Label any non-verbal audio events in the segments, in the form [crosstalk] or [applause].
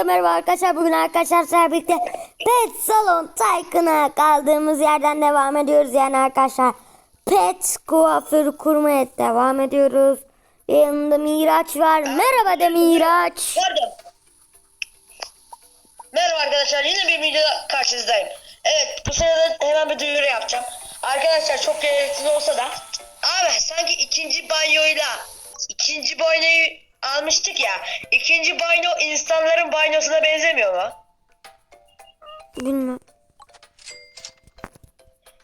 Hepinize merhaba arkadaşlar. Bugün arkadaşlar birlikte Pet Salon Tycoon'a kaldığımız yerden devam ediyoruz. Yani arkadaşlar Pet kuaförü kurmaya devam ediyoruz. Yanında Miraç var. Merhaba de Miraç. Pardon. Merhaba arkadaşlar yine bir videoda karşınızdayım. Evet bu sırada hemen bir duyuru yapacağım. Arkadaşlar çok gereksiz olsa da abi sanki ikinci banyoyla ikinci banyoyu almıştık ya. İkinci banyo insanların banyosuna benzemiyor mu? Bilmem.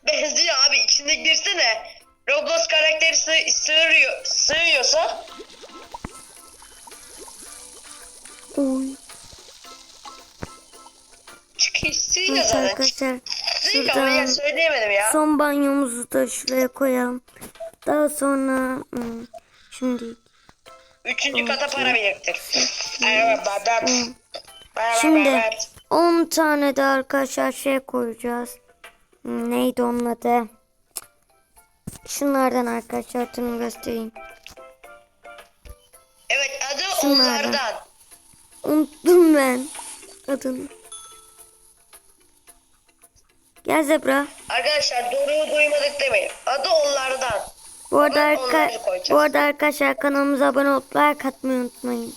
Benziyor abi içinde girsene. Roblox karakteri sığ- sığırıyor, sığıyorsa Oy. çıkıyor sığıyor Evet zaten. arkadaşlar. Sığıyor ama ya Şuradan söyleyemedim ya. son banyomuzu da şuraya koyalım. Daha sonra hmm, şimdi Üçüncü kata para biriktir. Şimdi 10 tane de arkadaşlar şey koyacağız. Hmm, Neydi onun adı? Şunlardan arkadaşlar tüm göstereyim. Evet adı Şunlardan. onlardan. Unuttum ben adını. Gel Zebra. Arkadaşlar doğruyu duymadık demeyin. Adı onlardan. Bu arada, arka, bu arada arkadaşlar kanalımıza abone olup like atmayı unutmayın.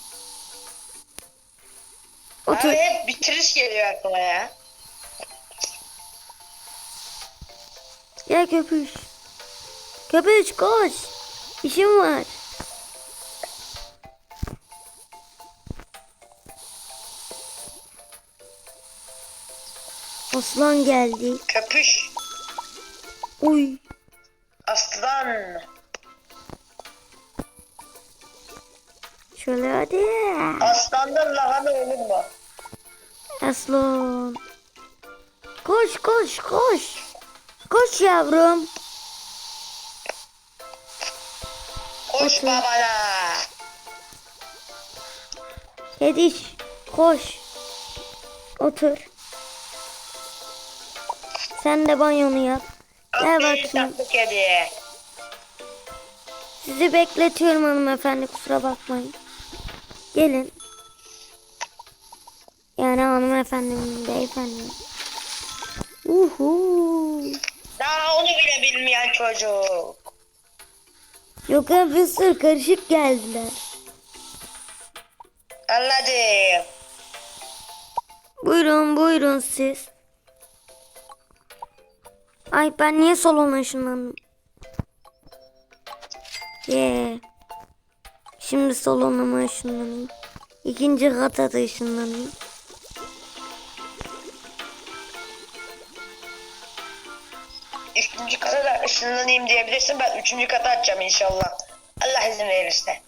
Otur. Abi hep bitiriş geliyor aklıma ya. Gel köpüş. Köpüş koş. İşim var. Aslan geldi. Köpüş. Uy. Aslan. Şöyle hadi. Aslandan lahana olur mu? Aslan. Koş koş koş. Koş yavrum. Koş Otur. babana. Kediş. Koş. Otur. Sen de banyonu yap. Gel bakayım. tatlı kedi. Sizi bekletiyorum hanımefendi kusura bakmayın. Gelin. Yani hanımefendi beyefendi. Uhu. Daha onu bile bilmeyen çocuk. Yok ya bir sürü karışık geldiler. Anladım. Buyurun buyurun siz. Ay ben niye salona ışınlandım? Yeah. Şimdi salonuma ışınlanayım. İkinci kata da ışınlanayım. Üçüncü kata da ışınlanayım diyebilirsin. Ben üçüncü kata açacağım inşallah. Allah izin verirse.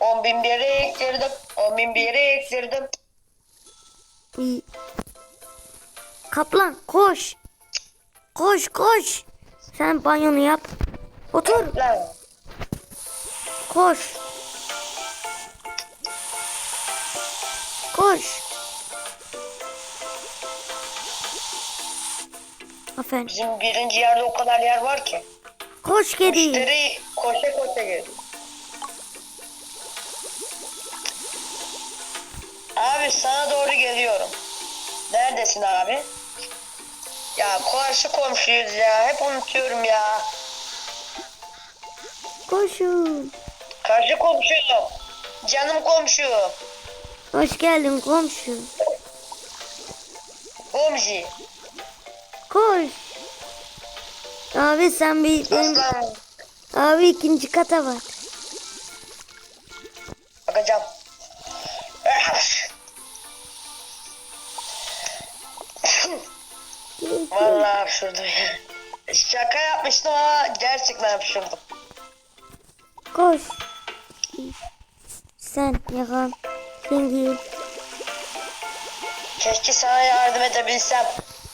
On bin bir yere ektirdim. On bin bir yere ektirdim. Kaplan koş. Koş koş. Sen banyonu yap. Otur. Koş. Koş. Aferin. Bizim birinci yerde o kadar yer var ki. Koş kedi. Müşteri koşa koşa geliyor. Abi sana doğru geliyorum. Neredesin abi? Ya karşı komşuyuz ya. Hep unutuyorum ya. Koşun. Karşı komşuyum. Canım komşu. Hoş geldin komşu. Komşu. Koş. Abi sen bir Aslan. abi ikinci kata bak. Bakacağım. Vallahi hapşurdum ya. [laughs] Şaka yapmıştım ama gerçekten hapşurdum. Koş. Sen yakan. Sen gir. Keşke sana yardım edebilsem.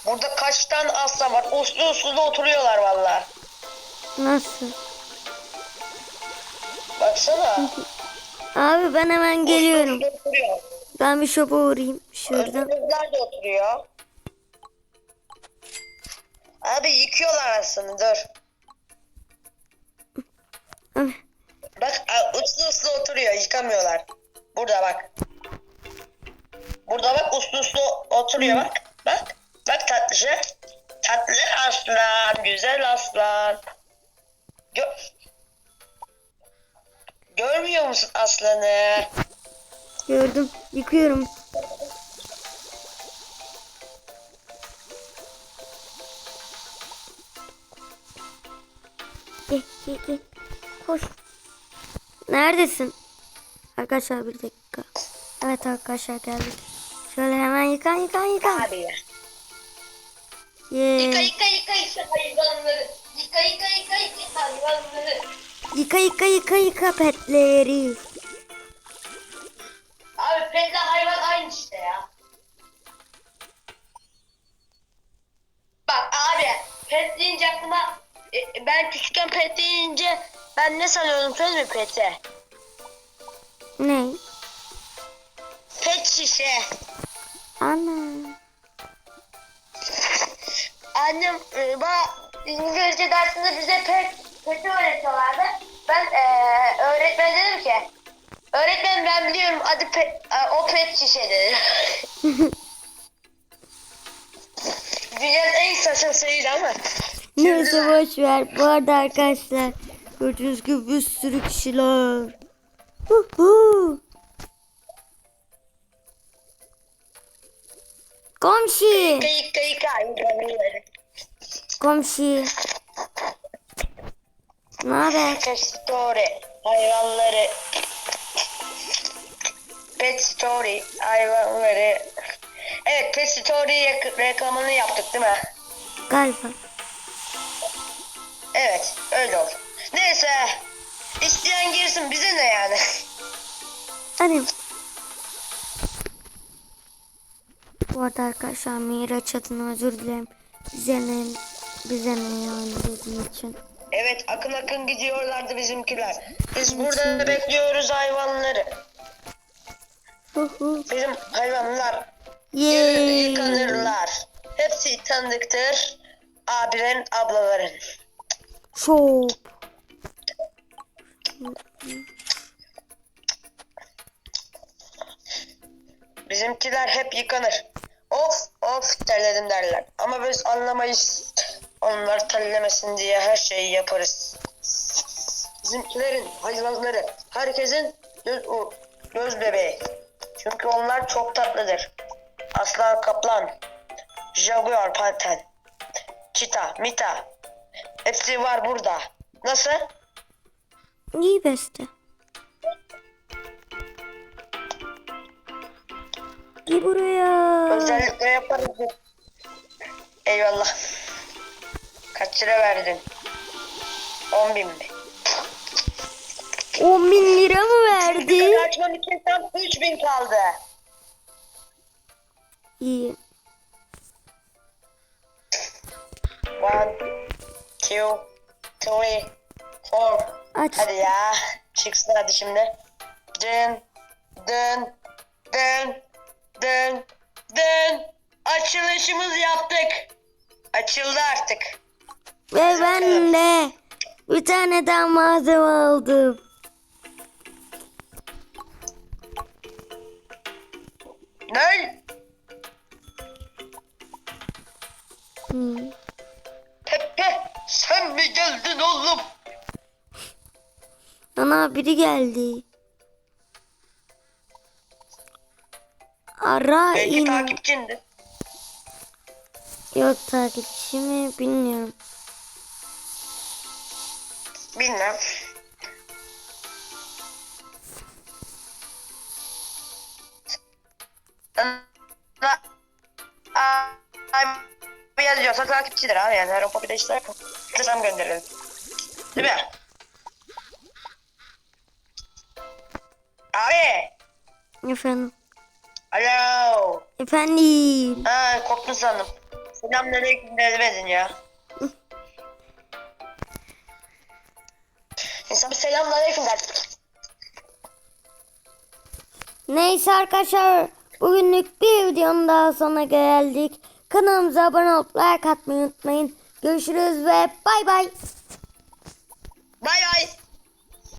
Burada kaç tane aslan var. Uslu uslu da oturuyorlar vallahi. Nasıl? Baksana. Abi ben hemen geliyorum. Oturuyor. Ben bir şopa uğrayayım. Şuradan. Özgürler de oturuyor. Abi yıkıyorlar aslında dur. Bak a- çıkamıyorlar. Burada bak. Burada bak uslu uslu oturuyor bak. Bak. Bak tatlıcı. Tatlı aslan. Güzel aslan. Gö Görmüyor musun aslanı? Gördüm. Yıkıyorum. Gel gel gel. Koş. Neredesin? Arkadaşlar bir dakika. Evet arkadaşlar geldik. Şöyle hemen yıkan yıkan yıkan. Abi. Yee. Yıka yıka yıka yıka hayvanları. Yıka yıka yıka yıka hayvanları. Yıka yıka yıka yıka petleri. Abi petle hayvan aynı işte ya. Bak abi pet deyince aklıma e, ben küçükken pet deyince ben ne sanıyordum söyleyeyim mi pete? Ne? Pet şişe. Ana. Annem e, bana İngilizce dersinde bize pet, peti öğretiyorlardı. Ben e, öğretmen dedim ki öğretmen ben biliyorum adı pet, e, o pet şişe dedi. [laughs] Dünyanın en saçma şeyiydi ama. Neyse boş ver. Bu arada arkadaşlar gördüğünüz gibi bir sürü kişiler. Hu hu. Komşu. Komşu. Ne haber? Pet Story hayvanları. Pet Story hayvanları. Evet Pet Story reklamını yaptık değil mi? Galiba. Evet öyle oldu. Neyse isteyen girsin bize ne yani. Hadi. Bu arada arkadaşlar Miraç adına özür dilerim. Bize ne, bize ne yani dediğim için. Evet akın akın gidiyorlardı bizimkiler. Biz burada bekliyoruz hayvanları. Hu hu. Bizim hayvanlar Yay. yıkanırlar. Hepsi tanıdıktır. Abilerin, ablaların. Şop. Bizimkiler hep yıkanır. Of of terledim derler. Ama biz anlamayız. Onlar terlemesin diye her şeyi yaparız. Bizimkilerin hayvanları herkesin göz, o, göz bebeği. Çünkü onlar çok tatlıdır. Aslan kaplan, jaguar panten, çita, mita. Hepsi var burada. Nasıl? İyi beste. Gel buraya. Özellikle yaparız. Eyvallah. Kaç lira verdin? 10 bin mi? 10 bin lira mı verdi? Açmam için tam 3 bin kaldı. İyi. One, two, three, four. Aç. Hadi ya. Çıksın hadi şimdi. Dön, dön, dön, dön, dön. Açılışımız yaptık. Açıldı artık. Ve ben de bir tane daha malzeme aldım. Ne? Hmm. Mi geldin oğlum? Ana biri geldi. Ara Belki in. takipçindi. Yok takipçi mi bilmiyorum. Bilmem. Abi yazıyorsa takipçidir abi yani her o bir de işte selam gönderelim. Değil mi? Abi. Efendim. Alo. Efendim. Ha korktun sandım. Selamünaleyküm demedin ya. [laughs] İnsan bir selamünaleyküm der. Neyse arkadaşlar bugünlük bir videonun daha sonuna geldik. Kanalımıza abone olup like atmayı unutmayın. Görüşürüz ve bay bay.